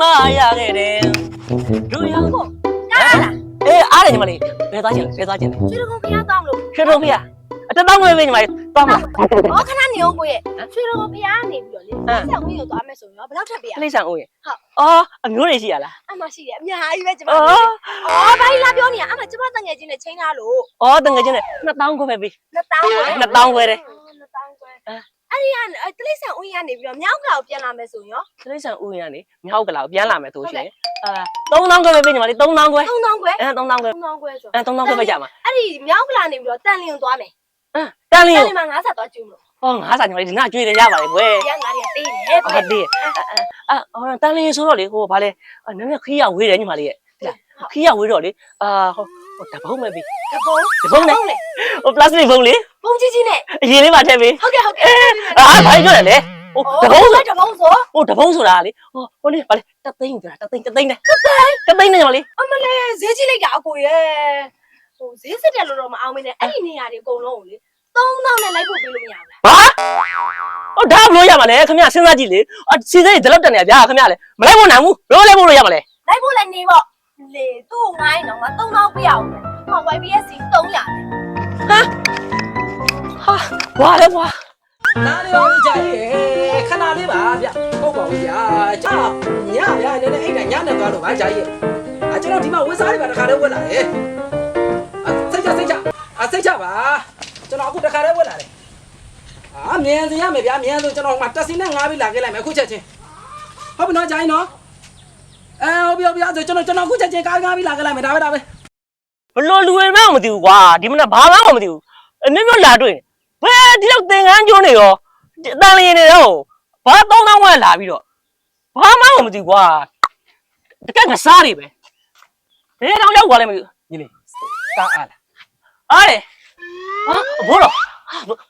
မရခဲ့တယ်တို့ရောက်ပေါ့တားလားအေးအားတယ်ညီမလေးဘယ်သွားချင်လဲဘယ်သွားချင်လဲရွှေတကုန်းဖျားသွားမလို့ရွှေတုံးဖေးအတက်တောင်းငွေပေးညီမလေးတောင်းမလားဟောခဏနေအောင်ကိုရဲ့ရွှေတကုန်းဖျားနေပြီးတော့လေဆက်ဝင်ရသွားမယ်ဆိုရင်ဘယ်တော့ထပ်ပြရခလေးဆန်ဦးရေဟုတ်အော်အမျိုးတွေရှိရလားအမရှိတယ်အများကြီးပဲကျမအော်အော်ဘာကြီးလာပြောနေရအမကျမတငယ်ချင်းနဲ့ချိန်ထားလို့အော်တငယ်ချင်းနဲ့2000ခွဲပဲပေး2000ကျွဲ2000ခွဲတယ်2000ကျွဲ အဲ့ဒီကတလိဆန်ဦးရနေပြီးတော့မြောက်ကလောက်ပြန်လာမယ်ဆိုရင်ရောခလေးဆန်ဦးရေကနေမြောက်ကလာကိုပြန်လာမယ်ဆိုရှင်အာ3000ခွဲပဲပေးညီမလေး3000ခွဲ3000ကျွဲအဲ3000ခွဲ3000ကျွဲဆိုအဲ3000ခွဲပဲကြမှာအဲ့ဒီမြောက်ကလာနေပြီးတော့တန်လျင်သွားမယ်အဲတန်လတင်းန်ကိုလျင်မှာငါးဆက်သွားကျူးမလို့ဟောငါးစာညီမလေးဒီနာကျွေးတယ်ရပါလေကွယ်ရငါတွေကတေးနေဟုတ်တယ်အာဟောတန်လင်းဆိုတော့လေဟိုဗာလေနည်းနည်းခီးရဝေးတယ်ညီမလေးရဲ့ခီးရဝေးတော့လေအာဟို တပုံးပဲပေးတပုံးတပုံးနဲ့လေဟိုပလတ်စတစ်ပုံးလေပုံကြီးကြီးနဲ့အရင်လေးမှထည့်ပေးဟုတ်ကဲ့ဟုတ်ကဲ့အာဘာပြောရလဲဟိုတပုံးဆိုတပုံးဆိုဟိုတပုံးဆိုတာလေဟိုဟိုလေဗာလေတသိန်းဆိုတာတသိန်းတသိန်းနဲ့တသိန်းနဲ့ညီမလေးအမလေးဈေးကြီးလိုက်တာအကိုရဲ့ဟိုဈေးစစ်တယ်လို့တော့မအောင်မင်းနဲ့အဲ့ဒီနေရာတွေအကုန်လုံးကိုလေ3000နဲ့လိုက်ဖို့ပေးလို့မရဘူးလားဟာဟိုဒါဘလို့ရမှာလဲခင်ဗျစဉ်းစားကြည့်လေအစီစိတ်ဒီလောက်တက်နေဗျာခင်ဗျလေမလိုက်ဖို့နိုင်ဘူးဘလို့လဲဖို့လို့ရမှာလဲလိုက်ဖို့လည်းနေပေါ့ လေသူ့ငိုင်းတော့ငါ3000ပေးအောင်ဟော YBSC 300နဲ့ဟာဝါလဲဝါနားလေးပါကြရဲ့ခဏလေးပါဗျဟုတ်ပါဘူးဗျာကြာညဗျာနည်းနည်းအိတ်တိုင်းညနဲ့သွားလို့ပါကြာရဲ့အကျွန်တော်ဒီမှာဝက်စားတွေပါတခါလေးဝက်လာတယ်အစိတ်ချစိတ်ချအစိတ်ချပါကျွန်တော်အခုတခါလေးဝက်လာတယ်အာမြန်စရမယ်ဗျာမြန်ဆိုကျွန်တော်မှတက်စီနဲ့ငားပြီးလာခဲ့လိုက်မယ်အခုချက်ချင်းဟုတ်ပြီနော်ကြာရင်နော် အဲဟုတ်ပြီဟုတ်ပြီအဲ့ဒါကျွန်တော်ကျွန်တော်အခုချက်ချင်းကားငားပြီးလာခဲ့လိုက်မယ်ဒါပဲဒါပဲဘလို့လူဝင်မှမသိဘူးကွာဒီမနက်ဘာမှမသိဘူးအနည်းမျိုးလာတွေ့ဘယ်ဒီလောက်သင်္ကန်းကျိုးနေရောအတန်လျင်နေတော့ဘာတောင်းတောင်းဝဲလာပြီးတော့ဘာမှမသိဘူးကွာတကယ်ငစားတွေပဲဘယ်တော့ရောက်သွားလဲမသိဘူးညီလေးကားအားလားအားလေဟာဘိုးတော်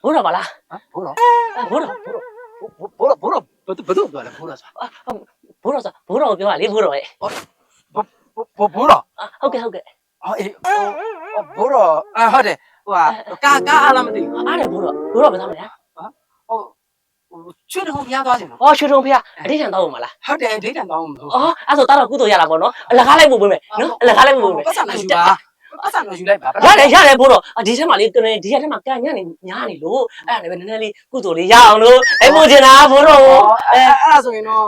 ဘိုးတော်ပါလားဟမ်ဘိုးတော်ဘိုးတော်ဘိုးတော် ဘိုးတော်ဘိုးတော်ဘယ်သူဘယ်သူပြောလဲဘိုးတော်ဆိုဘိုးတော်ဆိုဘိုးတော်ကိုပြောပါလေဘိုးတော်ရဲ့ဘိုးဘိုးဘိုးတော်ဟုတ်ကဲ့ဟုတ်ကဲ့အော်အေးဟိုဘိုးတော်အာဟုတ်တယ်ဟိုဟာကာကာအားလားမသိဘူးအားလေဘိုးတော်ဘိုးတော်ပဲသားမလားဟိုဟိုချွေးတော်ဖျားသွားခြင်းနော်ဟောရွှေတုံဖေအတိတ်ထံတော့မှာလားဟုတ်တယ်ဒိတ်တန်တောင်းမလို့အော်အဲ့ဆိုတာတော့ကုသိုလ်ရလာပေါ့နော်အလကားလိုက်ဖို့ပေးမယ်နော်အလကားလိုက်ဖို့ပေးမယ်ပတ်စံလို့ယူပါ ပတ်စံလို့ယူလိုက်ပါရတယ်ရတယ်ဘိုးတော်ဒီထဲမှာလေးကနေဒီထဲမှာကန်ညနေညားနေလို့အဲ့ဒါလည်းပဲနည်းနည်းလေးကုသိုလ်လေးရအောင်လို့အဲ့ပို့ချင်တာဘိုးတော်အဲအဲ့ဒါဆိုရင်တော့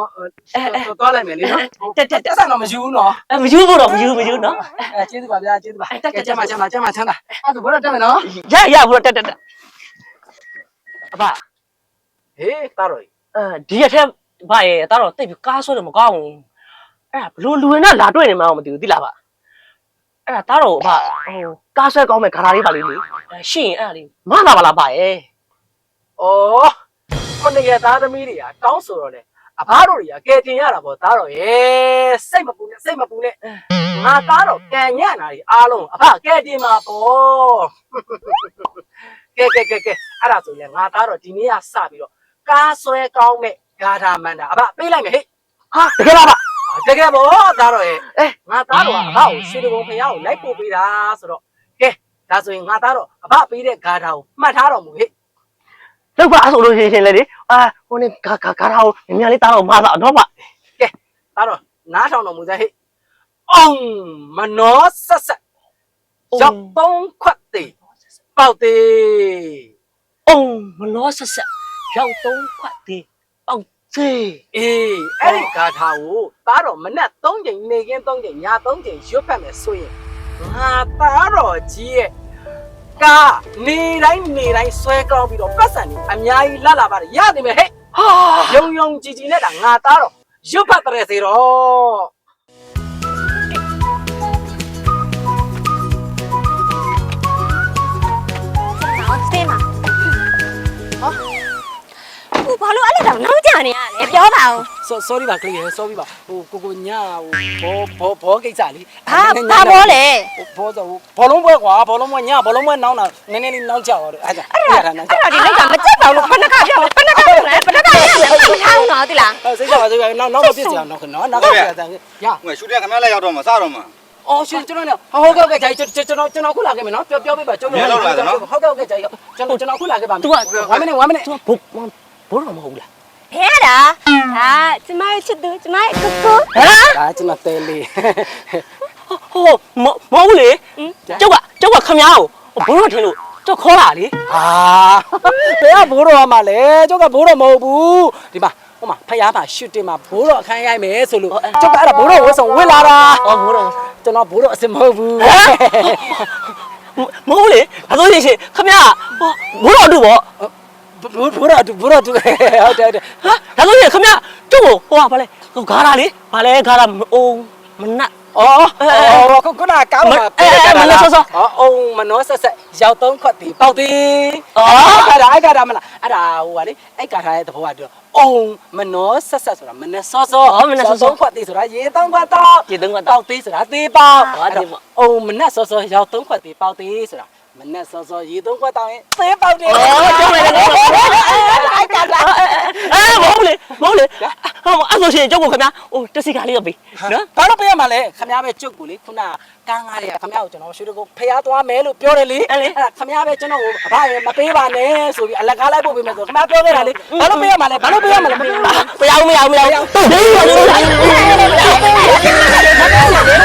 သွားလိုက်မယ်လေနော်တက်တက်တက်ဆန်တော့မယူဘူးနော်အဲ့မယူဘိုးတော်မယူမယူနော်အဲကျေးဇူးပါဗျာကျေးဇူးပါကဲကျမကျမကျမချမ်းသာအဲ့ဒါဘိုးတော်တက်မယ်နော်ရရဘိုးတော်တက်တက်တက်အဖဟေးတာတော့အဲဒီရက်ထဲဘာရဲ့တာတော့တိတ်ပြီးကားဆွဲတယ်မကောင်းဘူးအဲ့ဒါဘလို့လူဝင်တော့လာတွေ့နေမှမသိဘူးသိလားဗျ အဲ့ဒါတာတော့အဖဟိုကားဆွဲကောင်းမဲ့ခါလေးပါလေးလေရှင်းအဲ့ဒါလေးမလာပါလားဗျရဲ့ဩခုနှစ်ရက်သားသမီးတွေကတောင်းဆိုတော့လေအဘတို့တွေကကဲတင်ရတာပေါ့သားတော့ရေစိတ်မပူနဲ့စိတ်မပူနဲ့ငါသားတော့ကံညံ့တာတွေအားလုံးအဘကဲတင်မှာပေါ့ကဲကဲကဲကဲအဲ့ဒါဆိုရင်ငါသားတော့ဒီနေ့ကစပြီးတော့ကားဆွဲကောင်းမဲ့ဂါထာမန္တာအဘပေးလိုက်မယ်ဟေ့ဟာတကယ်လားဗျတ ကယ်ပေါ့သားတော့ရေအဲငါသားတော့အဘကိုရွှေတဘုံဖရားကိုလိုက်ပို့ပေးတာဆိုတော့ကဲဒါဆိုရင်ငါသားတော့အဘပေးတဲ့ဂါထာကိုမှတ်ထားတော်မူဟေ့လောက်ပါဆိုလို့ရှိရင်လေလေအာဟိုနေဂါဂါဂါရာကိုမြန်မြန်လေးတာတော့မသာတော့ဗျဒါတော့နားထောင်တော်မူကြဟဲ့အောင်မနောဆက်ဆက်ရောက်သုံးခွက်သေးပေါက်သေးအောင်မလောဆက်ဆက်ရောက်သုံးခွက်သေး ပေါက်သေးအေးအဲ့ဒီဂါထာကိုသားတော်မနဲ့၃ချိန်နေကင်း၃ချိန်ည၃ချိန်ရွတ်ဖက်မယ်ဆိုရင်ငါသားတော်ကြီးရဲ့ကနေတိုင်းနေတိုင်းဆွဲကောင်းပြီးတော့ပတ်စံနေအများကြီးလာလာပါတယ်ရနေမယ်ဟဲ့ဟာယုံယုံကြည်ကြည်နဲ့ဒါငါသားတော်ရွတ်ဖက်တဲ့စေတော့ နောက်ကြနေရလဲပြောပါဦးဆို sorry ပါကလေးရယ် sorry ပါဟိုကိုကိုညဟိုဘောဘောဘောကိစ္စလीဟာဘာဘောလဲဘောဆိုဘောလုံးပွဲကွာဘောလုံးပွဲညဘောလုံးပွဲနောင်းတာနည်းနည်းလေးနောင်းကြပါတော့အဲ့ဒါအဲ့ဒါနောင်းကြအဲ့ဒါဒီလိုက်ကမကြက်ပါဘူးဘယ်နှခပြောလဲဘယ်နှခပြောလဲဘယ်နှခပြောလဲမထားဘူးနော်တိလားအဲ့စိတ်ကြပါစိတ်ကြနောက်နောက်မပြစ်စရာနောက်ခနော်နောက်ကပြစ်တယ်ရငွေရှူတဲ့ခမရလက်ရောက်တော့မစတော့မှာအော်ရှင်ကျွန်တော်ဟုတ်ကဲ့ဟုတ်ကဲ့ဂျာကျွန်တော်ကျွန်တော်ခုလာခဲ့မယ်နော်ပြောပြောပေးပါကျွန်တော်ဟုတ်ကဲ့ဟုတ်ကဲ့ဂျာကျွန်တော်ကျွန်တော်ခုလာခဲ့ပါမယ်သူက1 minute 1 minute သူကဘိုးဘိုးတော်မဟုတ်ဘူးလား ဘယ်ရတာဒါကျမရဲ့ချစ်သူကျမရဲ့ကိုကိုဟမ်ဒါကျွန်တော်တဲလေးဟိုမမဟုတ်ဘူးလေကျုပ်ကကျုပ်ကခမ ्या ကိုဘိုးတော်ထင်လို့ကျုပ်ခေါ်လာလေဟာဘယ်ကဘိုးတော်မှာလဲကျုပ်ကဘိုးတော်မဟုတ်ဘူးဒီမှာဟိုမှာဖယားမှာရှူတင်မှာဘိုးတော်အခန်းရိုက်မယ်ဆိုလို့ကျုပ်ကအဲ့ဒါဘိုးတော်ဝတ်ဆောင်ဝတ်လာတာအော်ဘိုးတော်ကျွန်တော်ဘိုးတော်အစင်မဟုတ်ဘူးမဟုတ်လေဒါဆိုရင်ရှင်ခမ ्या ဘိုးတော်တို့ပေါ့ ဘိုးဘိုးတော်အတူဘိုးတော်တူဟုတ်တယ်ဟုတ်တယ်ဟာဒါဆိုရင်ခမ ्या ကျုပ်ကိုဟိုကဘာလဲဟိုဂါရာလေဘာလဲဂါရာမအောင်မနတ်အော်အော်ခုခုနကားမှာအော်အောင်မနောဆက်ဆက်ရောက်သုံးခွက်တီပေါက်တီအဲ့ဒါအဲ့ဒါမလားအဲ့ဒါဟိုကလေအဲ့ကာထားရဲ့သဘောကတော့အောင်မနောဆက်ဆက်ဆိုတာမနဲ့စောစောသုံးခွက်တီဆိုတာရေသုံးခွက်တော့ဒီတုန်းကပေါက်သေးဆိုတာသေးပေါက်အုံမနဲ့စောစောရောက်သုံးခွက်သေးပေါက်သေးဆိုတာ မနဲ့စောစောရေသုံးခွက်တောင်းရင်သေးပေါက်တယ်အော်ကျောင်းလိုက်တယ်အဲ့ဒါလားအဲမဟုတ်လေမဟုတ်လေဟောအဲ့ဆိုရှင်ကျုပ်ကိုခင်ဗျာဟိုတက်စီကားလေးတော့ပေးနော်ဘာလို့ပေးရမှာလဲခင်ဗျားပဲကျုပ်ကိုလေခုနကန်းကားတွေကခင်ဗျားကိုကျွန်တော်ရွှေတကုတ်ဖျားသွားမယ်လို့ပြောတယ်လေအဲ့ဒါခင်ဗျားပဲကျွန်တော်ကိုအဘရေမပေးပါနဲ့ဆိုပြီးအလကားလိုက်ပို့ပေးမယ်ဆိုခင်ဗျားပြောခဲ့တာလေဘာလို့ပေးရမှာလဲဘာလို့ပေးရမှာလဲမရဘူးမရဘူးမရဘူးမရဘူး